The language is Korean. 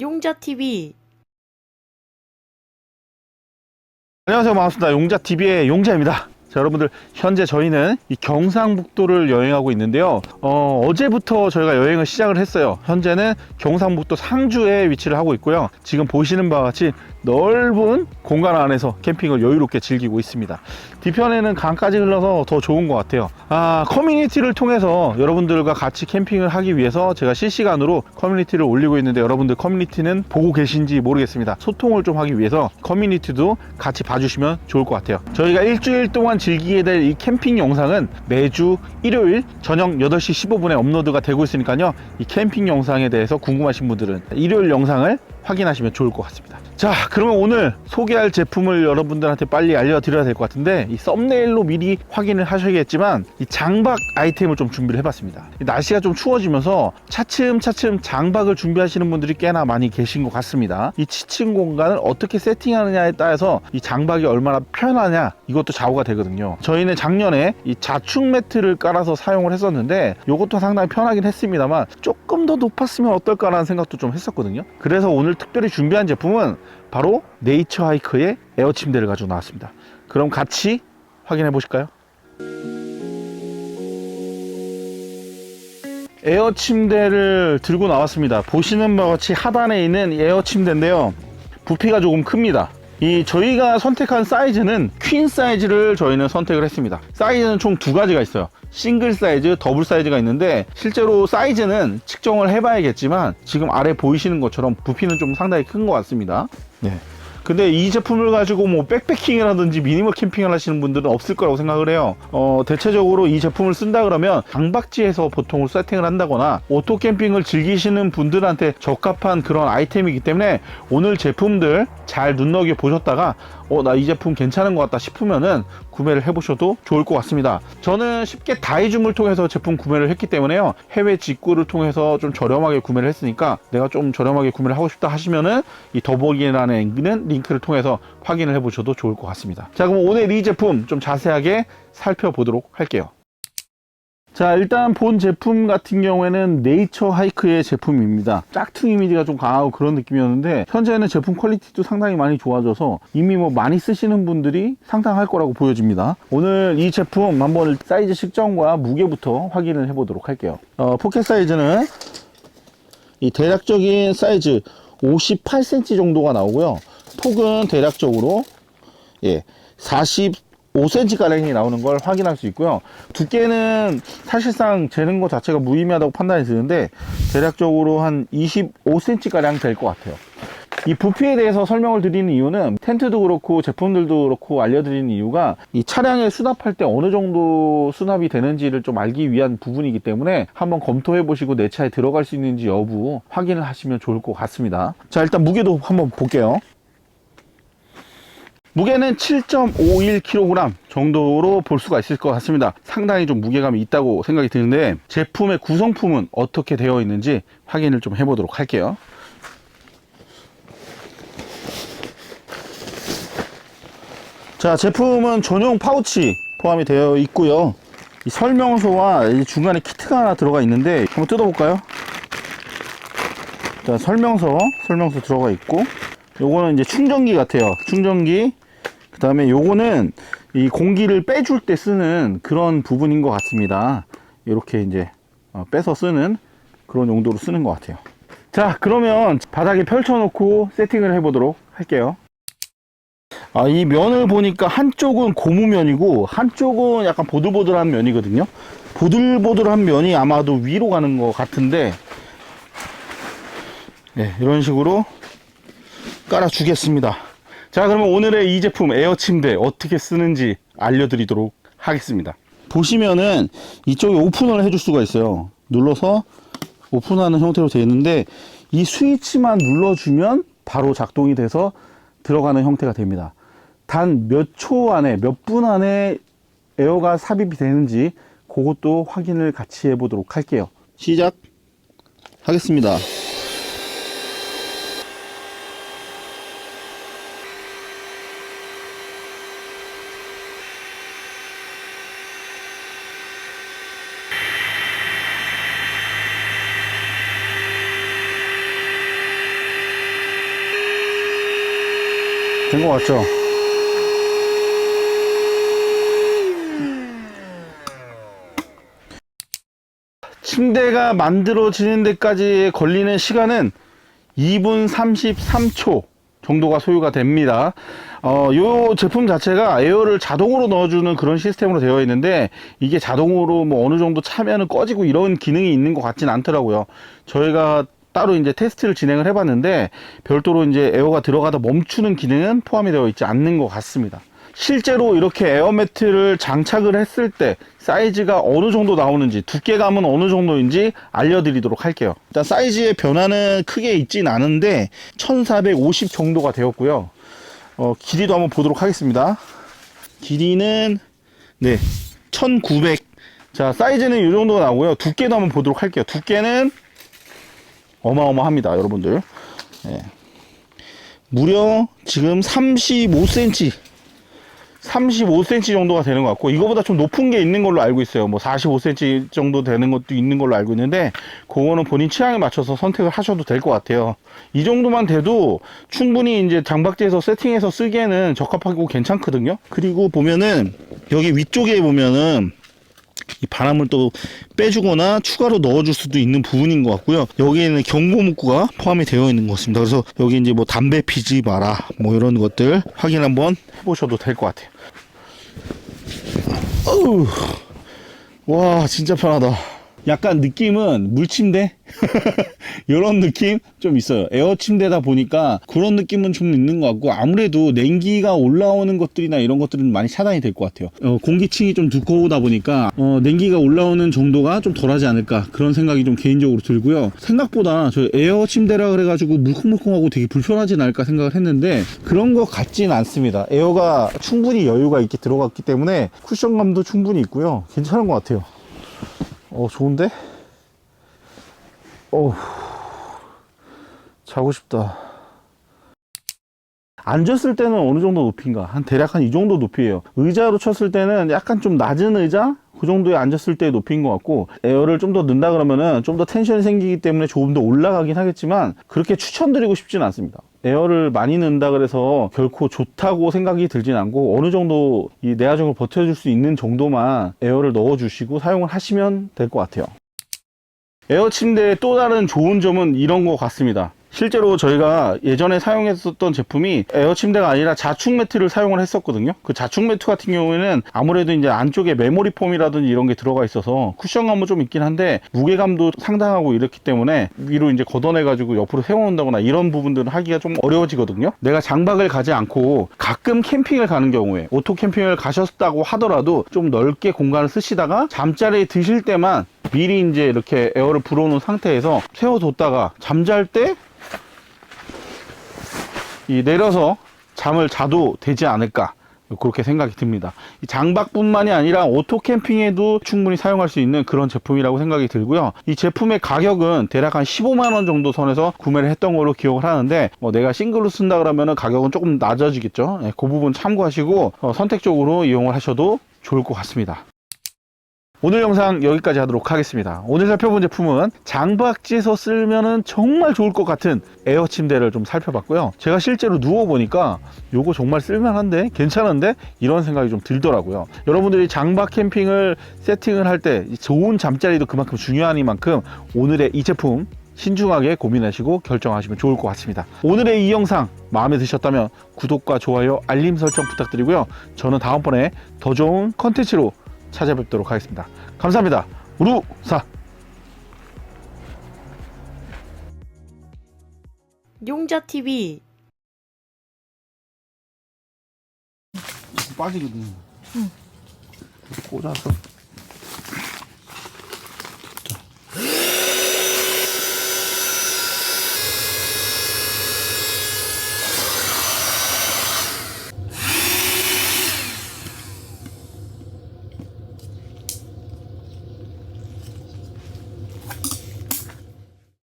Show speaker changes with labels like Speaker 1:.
Speaker 1: 용자TV
Speaker 2: 안녕하세요. 반갑습니다. 용자TV의 용자입니다 자 여러분들 현재 저희는 이 경상북도를 여행하고 있는데요. 어, 어제부터 저희가 여행을 시작을 했어요. 현재는 경상북도 상주에 위치를 하고 있고요. 지금 보시는 바와 같이 넓은 공간 안에서 캠핑을 여유롭게 즐기고 있습니다. 뒤편에는 강까지 흘러서 더 좋은 것 같아요. 아 커뮤니티를 통해서 여러분들과 같이 캠핑을 하기 위해서 제가 실시간으로 커뮤니티를 올리고 있는데 여러분들 커뮤니티는 보고 계신지 모르겠습니다. 소통을 좀 하기 위해서 커뮤니티도 같이 봐주시면 좋을 것 같아요. 저희가 일주일 동안 즐기게 될 이 캠핑 영상은 매주 일요일 저녁 8시 15분에 업로드가 되고 있으니까요. 이 캠핑 영상에 대해서 궁금하신 분들은 일요일 영상을 확인하시면 좋을 것 같습니다. 자 그러면 오늘 소개할 제품을 여러분들한테 빨리 알려드려야 될 것 같은데 이 썸네일로 미리 확인을 하셔야겠지만 이 장박 아이템을 좀 준비를 해봤습니다. 이 날씨가 좀 추워지면서 차츰차츰 장박을 준비하시는 분들이 꽤나 많이 계신 것 같습니다. 이 치층 공간을 어떻게 세팅하느냐에 따라서 이 장박이 얼마나 편하냐 이것도 좌우가 되거든요. 저희는 작년에 이 자축 매트를 깔아서 사용을 했었는데 이것도 상당히 편하긴 했습니다만 조금 더 높았으면 어떨까라는 생각도 좀 했었거든요. 그래서 오늘 특별히 준비한 제품은 바로 네이처 하이크의 에어 침대를 가지고 나왔습니다. 그럼 같이 확인해 보실까요? 에어 침대를 들고 나왔습니다. 보시는 바와 같이 하단에 있는 에어 침대인데요. 부피가 조금 큽니다 이 저희가 선택한 사이즈는 퀸 사이즈를 저희는 선택을 했습니다. 사이즈는 총 두 가지가 있어요. 싱글 사이즈, 더블 사이즈가 있는데 실제로 사이즈는 측정을 해봐야겠지만 지금 아래 보이시는 것처럼 부피는 좀 상당히 큰 것 같습니다. 네. 근데 이 제품을 가지고 뭐 백패킹이라든지 미니멀 캠핑을 하시는 분들은 없을 거라고 생각을 해요. 어, 대체적으로 이 제품을 쓴다 그러면 장박지에서 보통 세팅을 한다거나 오토 캠핑을 즐기시는 분들한테 적합한 그런 아이템이기 때문에 오늘 제품들 잘 눈여겨 보셨다가 어, 나 이 제품 괜찮은 것 같다 싶으면은 구매를 해보셔도 좋을 것 같습니다. 저는 쉽게 다이줌을 통해서 제품 구매를 했기 때문에요. 해외 직구를 통해서 좀 저렴하게 구매를 했으니까 내가 좀 저렴하게 구매를 하고 싶다 하시면은 이 더보기란에 있는 링크를 통해서 확인을 해보셔도 좋을 것 같습니다. 자, 그럼 오늘 이 제품 좀 자세하게 살펴보도록 할게요. 자 일단 본 제품 같은 경우에는 네이처 하이크의 제품입니다. 짝퉁 이미지가 좀 강하고 그런 느낌이었는데 현재는 제품 퀄리티도 상당히 많이 좋아져서 이미 뭐 많이 쓰시는 분들이 상당할 거라고 보여집니다. 오늘 이 제품 한번 사이즈 측정과 무게부터 확인을 해 보도록 할게요. 어, 포켓 사이즈는 이 대략적인 사이즈 58cm 정도가 나오고요. 폭은 대략적으로 예, 45cm 가량이 나오는 걸 확인할 수 있고요. 두께는 사실상 재는 것 자체가 무의미하다고 판단이 드는데 대략적으로 한 25cm 가량 될 것 같아요. 이 부피에 대해서 설명을 드리는 이유는 텐트도 그렇고 제품들도 그렇고 알려드리는 이유가 이 차량에 수납할 때 어느 정도 수납이 되는지를 좀 알기 위한 부분이기 때문에 한번 검토해 보시고 내 차에 들어갈 수 있는지 여부 확인을 하시면 좋을 것 같습니다. 자 일단 무게도 한번 볼게요. 무게는 7.51kg 정도로 볼 수가 있을 것 같습니다. 상당히 좀 무게감이 있다고 생각이 드는데 제품의 구성품은 어떻게 되어 있는지 확인을 좀 해보도록 할게요. 자, 제품은 전용 파우치 포함이 되어 있고요. 이 설명서와 이 중간에 키트가 하나 들어가 있는데 한번 뜯어볼까요? 자, 설명서, 설명서 들어가 있고 요거는 이제 충전기 같아요. 충전기. 그 다음에 요거는 이 공기를 빼줄 때 쓰는 그런 부분인 것 같습니다. 이렇게 이제 어, 빼서 쓰는 그런 용도로 쓰는 것 같아요. 자, 그러면 바닥에 펼쳐 놓고 세팅을 해 보도록 할게요. 아, 이 면을 보니까 한쪽은 고무면이고 한쪽은 약간 보들보들한 면이거든요. 보들보들한 면이 아마도 위로 가는 것 같은데, 네, 이런 식으로 깔아 주겠습니다. 자, 그러면 오늘의 이 제품 에어 침대 어떻게 쓰는지 알려드리도록 하겠습니다. 보시면은 이쪽에 오픈을 해줄 수가 있어요. 눌러서 오픈하는 형태로 되어 있는데 이 스위치만 눌러주면 바로 작동이 돼서 들어가는 형태가 됩니다. 단 몇 초 안에, 몇 분 안에 에어가 삽입이 되는지 그것도 확인을 같이 해보도록 할게요. 시작 하겠습니다. 된 것 같죠? 침대가 만들어지는 데까지 걸리는 시간은 2분 33초 정도가 소요가 됩니다. 어, 요 제품 자체가 에어를 자동으로 넣어주는 그런 시스템으로 되어 있는데 이게 자동으로 뭐 어느 정도 차면은 꺼지고 이런 기능이 있는 것 같진 않더라고요. 저희가 따로 이제 테스트를 진행을 해봤는데 별도로 이제 에어가 들어가다 멈추는 기능은 포함이 되어 있지 않는 것 같습니다. 실제로 이렇게 에어매트를 장착을 했을 때 사이즈가 어느 정도 나오는지 두께감은 어느 정도인지 알려드리도록 할게요. 일단 사이즈의 변화는 크게 있진 않은데 1450 정도가 되었고요. 어, 길이도 한번 보도록 하겠습니다. 길이는 네 1900. 자 사이즈는 이 정도가 나오고요. 두께도 한번 보도록 할게요. 두께는 어마어마합니다 여러분들. 네. 무려 지금 35cm 35cm 정도가 되는 것 같고 이거보다 좀 높은 게 있는 걸로 알고 있어요. 뭐 45cm 정도 되는 것도 있는 걸로 알고 있는데 그거는 본인 취향에 맞춰서 선택을 하셔도 될 것 같아요. 이 정도만 돼도 충분히 이제 장박지에서 세팅해서 쓰기에는 적합하고 괜찮거든요. 그리고 보면은 여기 위쪽에 보면은 이 바람을 또 빼주거나 추가로 넣어줄 수도 있는 부분인 것 같고요. 여기에는 경고 문구가 포함이 되어 있는 것 같습니다. 그래서 여기 이제 뭐 담배 피지 마라 뭐 이런 것들 확인 한번 해보셔도 될 것 같아요. 어우, 와 진짜 편하다. 약간 느낌은 물침대? 이런 느낌 좀 있어요. 에어 침대다 보니까 그런 느낌은 좀 있는 것 같고 아무래도 냉기가 올라오는 것들이나 이런 것들은 많이 차단이 될 것 같아요. 어, 공기층이 좀 두꺼우다 보니까 어, 냉기가 올라오는 정도가 좀 덜하지 않을까 그런 생각이 좀 개인적으로 들고요. 생각보다 저 에어 침대라 그래가지고 물컹물컹하고 되게 불편하진 않을까 생각을 했는데 그런 것 같진 않습니다. 에어가 충분히 여유가 있게 들어갔기 때문에 쿠션감도 충분히 있고요. 괜찮은 것 같아요 어 좋은데? 어 자고 싶다. 앉았을 때는 어느 정도 높이인가? 한 대략 한 이 정도 높이에요. 의자로 쳤을 때는 약간 좀 낮은 의자? 그 정도에 앉았을 때 높이인 것 같고 에어를 좀 더 넣는다 그러면은 좀 더 텐션이 생기기 때문에 조금 더 올라가긴 하겠지만 그렇게 추천드리고 싶지는 않습니다. 에어를 많이 넣는다 그래서 결코 좋다고 생각이 들진 않고 어느 정도 이 내화적으로 버텨줄 수 있는 정도만 에어를 넣어주시고 사용을 하시면 될 것 같아요. 에어 침대의 또 다른 좋은 점은 이런 것 같습니다. 실제로 저희가 예전에 사용했었던 제품이 에어 침대가 아니라 자축 매트를 사용을 했었거든요. 그 자축 매트 같은 경우에는 아무래도 이제 안쪽에 메모리 폼이라든지 이런 게 들어가 있어서 쿠션감은 좀 있긴 한데 무게감도 상당하고 이렇기 때문에 위로 이제 걷어내가지고 옆으로 세워놓는다거나 이런 부분들은 하기가 좀 어려워지거든요. 내가 장박을 가지 않고 가끔 캠핑을 가는 경우에 오토 캠핑을 가셨다고 하더라도 좀 넓게 공간을 쓰시다가 잠자리에 드실 때만 미리 이제 이렇게 에어를 불어놓은 상태에서 세워뒀다가 잠잘 때 이 내려서 잠을 자도 되지 않을까 그렇게 생각이 듭니다. 이 장박뿐만이 아니라 오토 캠핑에도 충분히 사용할 수 있는 그런 제품이라고 생각이 들고요. 이 제품의 가격은 대략 한 15만 원 정도 선에서 구매를 했던 걸로 기억을 하는데 뭐 내가 싱글로 쓴다 그러면은 가격은 조금 낮아지겠죠. 네, 그 부분 참고하시고 어, 선택적으로 이용을 하셔도 좋을 것 같습니다. 오늘 영상 여기까지 하도록 하겠습니다. 오늘 살펴본 제품은 장박지에서 쓰면은 정말 좋을 것 같은 에어 침대를 좀 살펴봤고요. 제가 실제로 누워보니까 요거 정말 쓸만한데 괜찮은데 이런 생각이 좀 들더라고요. 여러분들이 장박 캠핑을 세팅을 할 때 좋은 잠자리도 그만큼 중요하니만큼 오늘의 이 제품 신중하게 고민하시고 결정하시면 좋을 것 같습니다. 오늘의 이 영상 마음에 드셨다면 구독과 좋아요, 알림 설정 부탁드리고요. 저는 다음번에 더 좋은 컨텐츠로 찾아뵙도록 하겠습니다. 감사합니다. 우루사
Speaker 1: 용자TV
Speaker 2: 빠지거든. 꽂아서